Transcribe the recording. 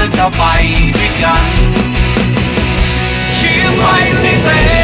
จะก้าไปด้วยกันชีวิตไทยในเต้